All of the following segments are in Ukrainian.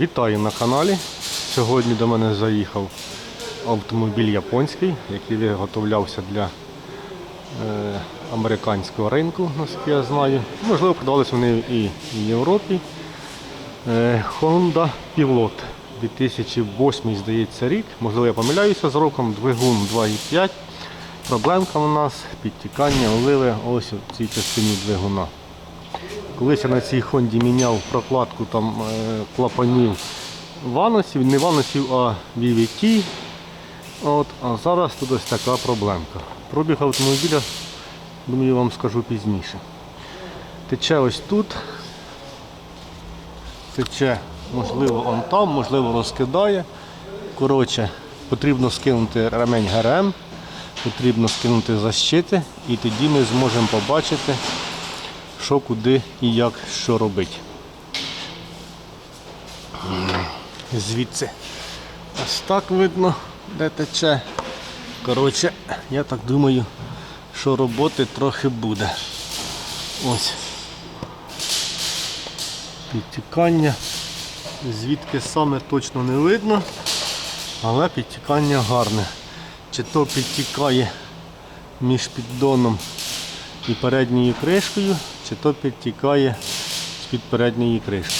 Вітаю на каналі. Сьогодні до мене заїхав автомобіль японський, який виготовлявся для е, американського ринку, наскільки я знаю. Можливо, продавалися вони і в Європі. Е, Honda Pilot 2008, здається, рік. Можливо, я помиляюся з роком. Двигун 2,5. Проблемка у нас підтікання оливи ось у цій частині двигуна. Колись я на цій Хонді міняв прокладку там е, клапанів ванусів, не ванусів, а VVT. От, а зараз тут ось така проблемка. Пробіг автомобіля, думаю, вам скажу пізніше. Тече ось тут. Тече, можливо, он там, можливо, розкидає. Коротше, потрібно скинути ремень ГРМ, потрібно скинути защити і тоді ми зможемо побачити що, куди і як, що робити. Звідси ось так видно, де тече. Коротше, я так думаю, що роботи трохи буде. Ось. Підтікання. Звідки саме точно не видно, але підтікання гарне. Чи то підтікає між піддоном і передньою кришкою, чи то підтікає з-під передньої кришки.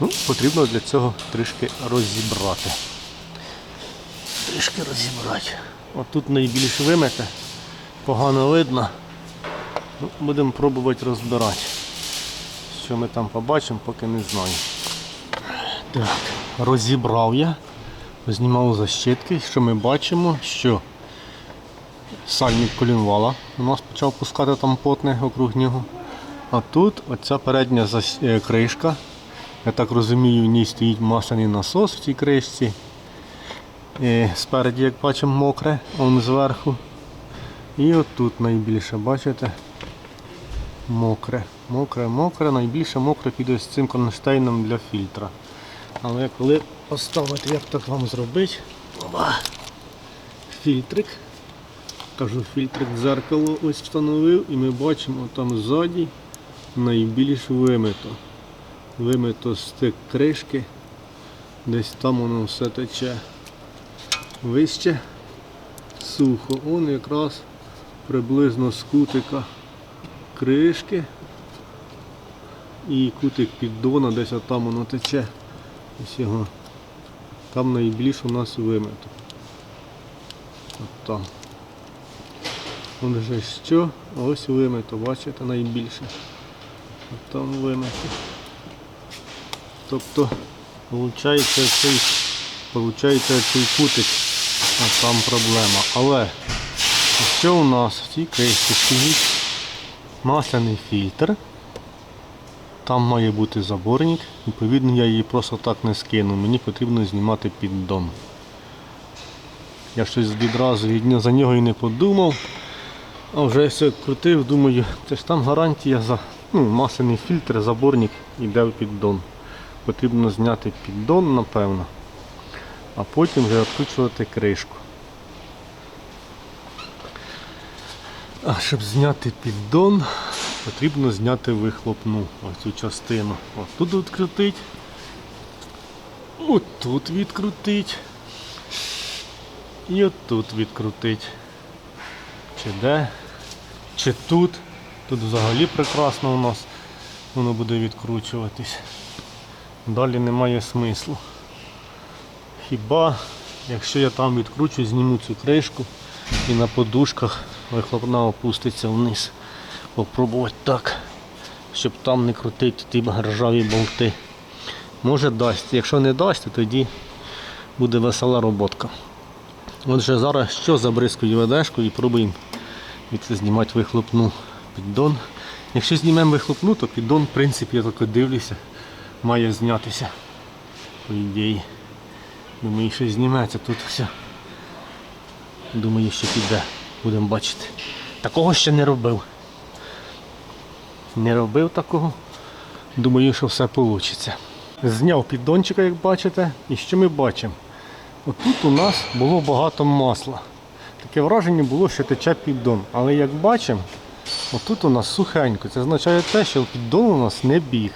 Ну, Потрібно для цього трішки розібрати. Трішки розібрати. Отут найбільш вимете, погано видно. Ну, Будемо пробувати розбирати. Що ми там побачимо, поки не знаю. Так, розібрав я, знімав защитки, що ми бачимо, що сальник колінвала у нас почав пускати там потне округ нього. А тут оця передня е, кришка. Я так розумію, в ній стоїть масляний насос в цій кришці. Е, Спереді, як бачимо, мокре, он зверху. І отут найбільше, бачите? Мокре, мокре, мокре, найбільше мокре під ось цим кронштейном для фільтра. Але коли поставити, як так вам зробити? Опа. Фільтрик. Кажу, фільтрик дзеркало ось встановив і ми бачимо там ззаді найбільш вимито. Вимито стик кришки. Десь там воно все тече. Вище сухо. Он якраз приблизно з кутика кришки і кутик піддона, десь там воно тече. Ось його. Там найбільш у нас вимито. От там. Вон вже що, ось вимито, бачите, найбільше. От там вимито. Тобто, виходить цей, виходить цей кутик, а там проблема. Але що у нас в цій кришці стоїть масляний фільтр. Там має бути заборник, відповідно я її просто так не скину, мені потрібно знімати піддон. Я щось відразу за нього і не подумав. А вже все крутив, думаю, це ж там гарантія за ну, масляний фільтр, заборник іде в піддон. Потрібно зняти піддон, напевно, а потім вже відкручувати кришку. А щоб зняти піддон, потрібно зняти вихлопну ось цю частину. Ось тут відкрутить, ось тут відкрутить і отут відкрутить. Чи де? Чи тут? Тут взагалі прекрасно у нас воно буде відкручуватись. Далі немає смислу. Хіба, якщо я там відкручу, зніму цю кришку і на подушках вихлопна опуститься вниз. Попробувати так, щоб там не крутити ті ржаві болти. Може дасть. Якщо не дасть, то тоді буде весела роботка. Отже, зараз що забризкую ведешку і пробуємо від знімати вихлопну піддон. Якщо знімемо вихлопну, то піддон, в принципі, я так дивлюся, має знятися. По ідеї. Думаю, що зніметься тут все. Думаю, що піде. Будемо бачити. Такого ще не робив. Не робив такого. Думаю, що все вийде. Зняв піддончика, як бачите, і що ми бачимо? Отут у нас було багато масла. Таке враження було, що тече піддон. Але як бачимо, отут у нас сухенько. Це означає те, що піддон у нас не біг.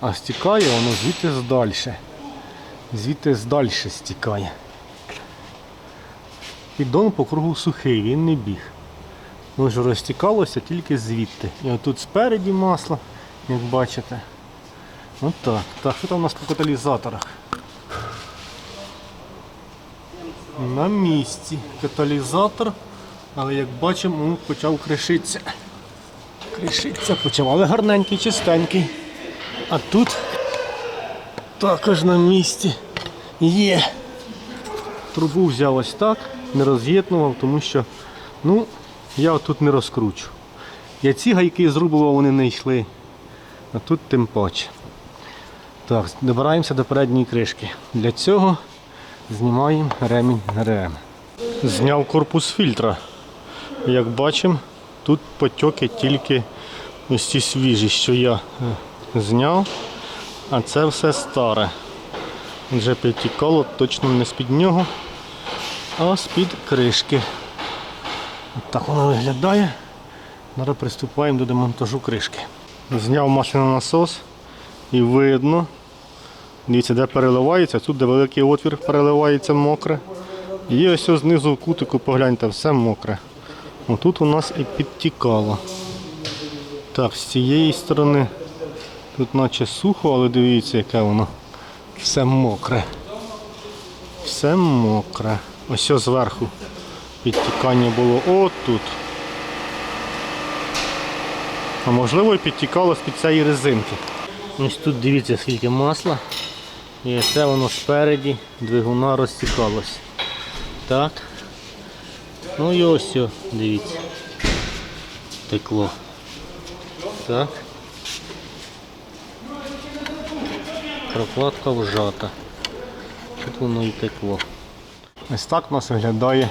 а стікає воно звідти здальше. Звідти здальше стікає. Піддон по кругу сухий, він не біг. Воно ж розтікалося тільки звідти. І отут спереді масло, як бачите. Отак. Так, що там у нас по каталізаторах? На місці каталізатор, але як бачимо, ну, почав кришитися. Кришитися почав, але гарненький, чистенький. А тут також на місці є. Трубу взяв ось так, не роз'єднував, тому що ну, я тут не розкручу. Я ці гайки зрубував, вони не йшли. А тут тим паче. Так, добираємося до передньої кришки. Для цього знімаємо ремінь ГРМ. Зняв корпус фільтра. Як бачимо, тут потьоки тільки ось ці свіжі, що я е, зняв, а це все старе. Вже підтікало точно не з-під нього, а з-під кришки. От так воно виглядає. Зараз приступаємо до демонтажу кришки. Зняв масляний насос і видно. Дивіться, де переливається, тут де великий отвір переливається мокре. І ось знизу в кутику погляньте, все мокре. Отут у нас і підтікало. Так, з цієї сторони тут наче сухо, але дивіться, яке воно. Все мокре. Все мокре. Ось зверху підтікання було отут. А можливо і підтікало з-під цієї резинки. Ось тут дивіться скільки масла. І це воно спереді двигуна розтікалось. Так. Ну і ось, дивіться. Текло. Так. Прокладка вжата. Тут воно і текло. Ось так у нас виглядає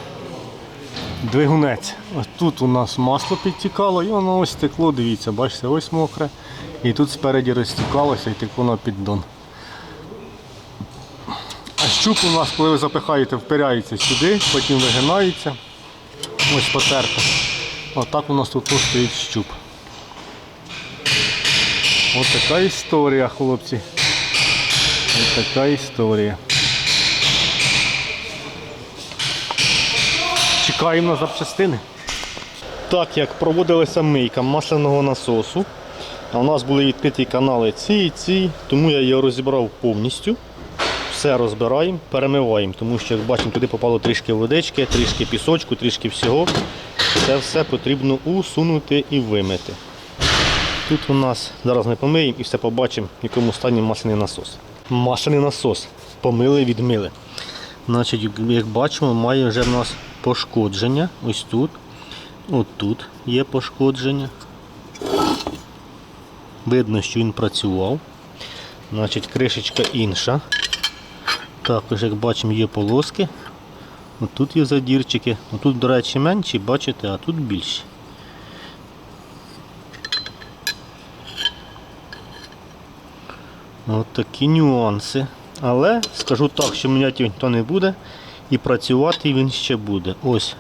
двигунець. Ось тут у нас масло підтікало і воно ось текло, дивіться, бачите, ось мокре. І тут спереді розтікалося і текло на піддон. Щуп у нас, коли ви запихаєте, впиряється сюди, потім вигинається. Ось потерто. Отак у нас тут стоїть щуп. Ось така історія, хлопці. Ось така історія. Чекаємо на запчастини. Так як проводилася мийка масляного насосу, у нас були відкриті канали ці і ці, тому я його розібрав повністю. Все розбираємо, перемиваємо, тому що, як бачимо, туди попало трішки водички, трішки пісочку, трішки всього. Це все потрібно усунути і вимити. Тут у нас зараз ми помиємо і все побачимо, в якому стані масляний насос. Масляний насос. Помили, відмили. Значить, як бачимо, має вже в нас пошкодження. Ось тут. От тут є пошкодження. Видно, що він працював. Значить, кришечка інша. Також, як бачимо, є полоски. Тут є задірчики. Тут, до речі, менші, бачите, а тут більші. От такі нюанси. Але скажу так, що міняти ніхто не буде і працювати він ще буде. Ось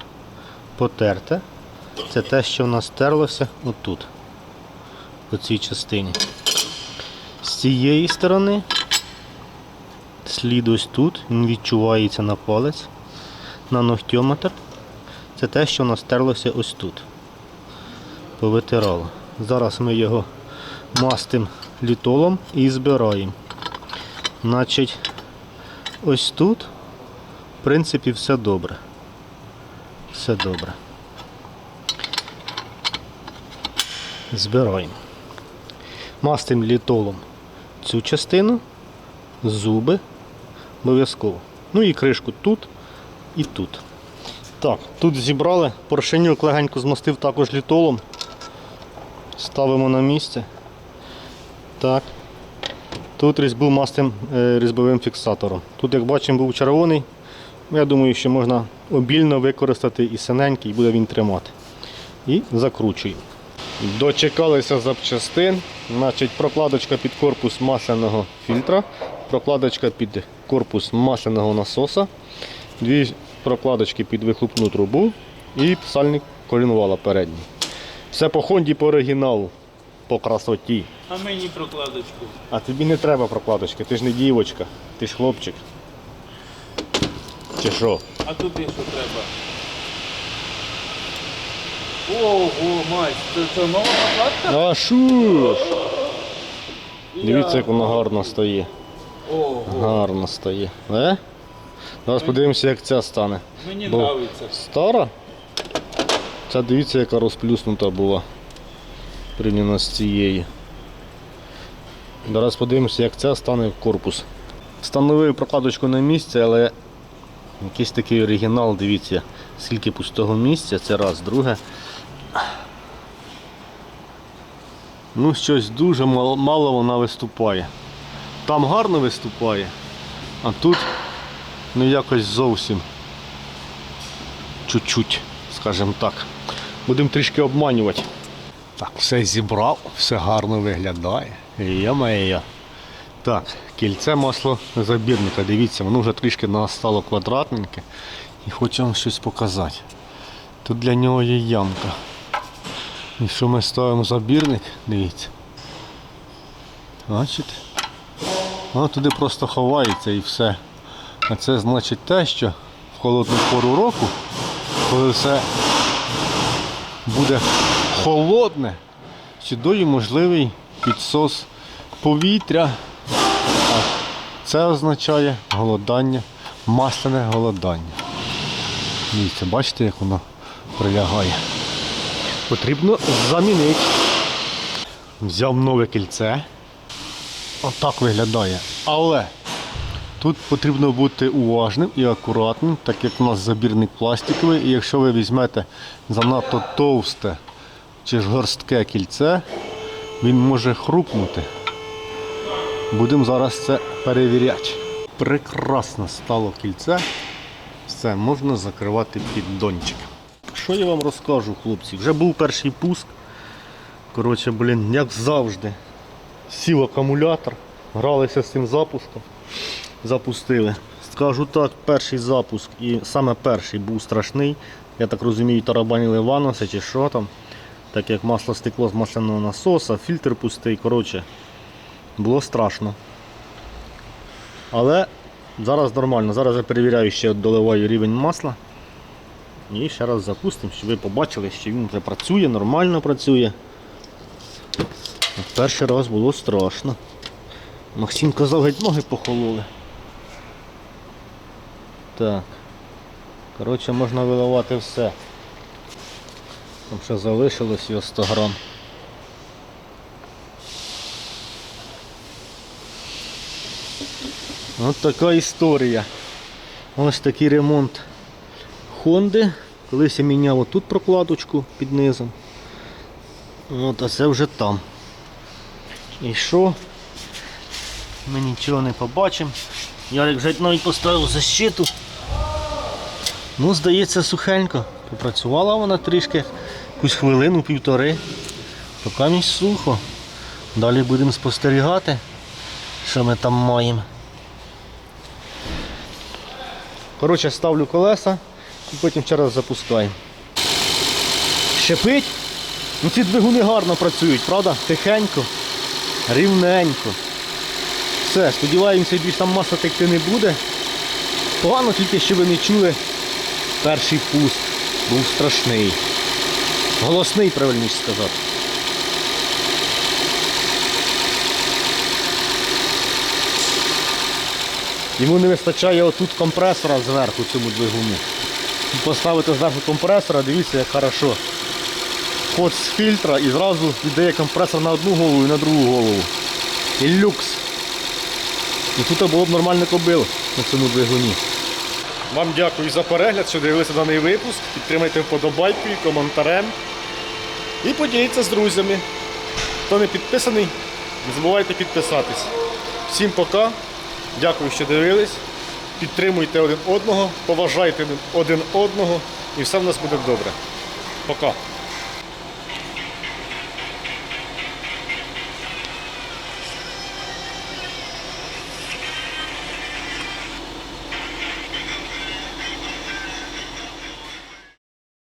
потерте. Це те, що в нас терлося отут, по цій частині. З цієї сторони слід ось тут, він відчувається на палець, на ногтьометр. Це те, що в нас терлося ось тут. Повитирало. Зараз ми його мастимо літолом і збираємо. Значить, ось тут, в принципі, все добре. Все добре. Збираємо. Мастимо літолом цю частину, зуби обов'язково. Ну і кришку тут і тут. Так, тут зібрали, поршенюк легенько змастив також літолом. Ставимо на місце. Так. Тут різьбу мастим е, різьбовим фіксатором. Тут, як бачимо, був червоний. Я думаю, що можна обільно використати і синенький, і буде він тримати. І закручуємо. Дочекалися запчастин. Значить, прокладочка під корпус масляного фільтра, прокладочка під корпус масляного насоса, дві прокладочки під вихлопну трубу і сальник колінвала передній. Все по Хонді по оригіналу. по красоті. А мені прокладочку. А тобі не треба прокладочки, ти ж не дівочка, ти ж хлопчик. Чи що? А тобі що треба? Ого, мать, це, це нова прокладка? А що ж? Дивіться, як воно гарно стає. Ого, Гарно стає. Е? Зараз подивимося, як ця стане. мені Бо- подобається. Стара? Ця дивіться, яка розплюснута була. Порівняно з цією. Зараз подивимося, як ця стане в корпус. Встановив прокладочку на місце, але якийсь такий оригінал, дивіться, скільки пустого місця, це раз, друге. Ну, щось дуже мало, мало вона виступає. Там гарно виступає, а тут ну якось зовсім чуть-чуть, скажімо так. Будемо трішки обманювати. Так, все зібрав, все гарно виглядає. Я-моє. Так, кільце масло забірника. Дивіться, воно вже трішки настало квадратненьке. І хочу вам щось показати. Тут для нього є ямка. І що ми ставимо забірник, дивіться. Бачите? Воно туди просто ховається і все. А це значить те, що в холодну пору року, коли все буде холодне, сюди можливий підсос повітря. А це означає голодання, масляне голодання. Дивіться, бачите, як воно прилягає. Потрібно замінити. Взяв нове кільце. Отак виглядає. Але Тут потрібно бути уважним і акуратним, так як у нас забірник пластиковий, і якщо ви візьмете занадто товсте чи ж горстке кільце, він може хрупнути. Будемо зараз це перевіряти. Прекрасно стало кільце. Все, можна закривати піддончик. Що я вам розкажу, хлопці? Вже був перший пуск. Коротше, блін, як завжди. Сів акумулятор, гралися з цим запуском запустили. Скажу так, перший запуск і саме перший був страшний. Я так розумію, тарабанили ваноси чи що там. Так як масло стекло з масляного насоса, фільтр пустий. Коротше, було страшно. Але зараз нормально. Зараз я перевіряю, ще доливаю рівень масла. І ще раз запустимо, щоб ви побачили, що він вже працює, нормально працює. Перший раз було страшно. Максим казав, геть ноги похололи. Так. Коротше, можна виливати все. Там ще залишилось його 100 грам. От така історія. Ось такий ремонт Хонди. Колись я міняв отут прокладочку під низом. От, а це вже там. І що? Ми нічого не побачимо. Ярик вже навіть поставив защиту. Ну, здається, сухенько. Попрацювала вона трішки, якусь хвилину, півтори. Поки місь сухо. Далі будемо спостерігати, що ми там маємо. Коротше, ставлю колеса і потім ще раз запускаю. Щепить? Ну ці двигуни гарно працюють, правда? Тихенько, рівненько. Все, сподіваємося, більш там маса текти не буде. Погано тільки, що ви не чули. Перший пуск був страшний. Голосний, правильніше сказати. Йому не вистачає отут компресора зверху цьому двигуну. Поставити зверху компресора, дивіться, як хорошо. Ход з фільтра і зразу віддає компресор на одну голову і на другу голову. І люкс. І тут було б нормально кобил на цьому двигуні. Вам дякую за перегляд, що дивилися даний випуск. Підтримайте вподобайкою, коментарем. І поділіться з друзями. Хто не підписаний, не забувайте підписатись. Всім пока. Дякую, що дивились. Підтримуйте один одного, поважайте один одного і все в нас буде добре. Пока.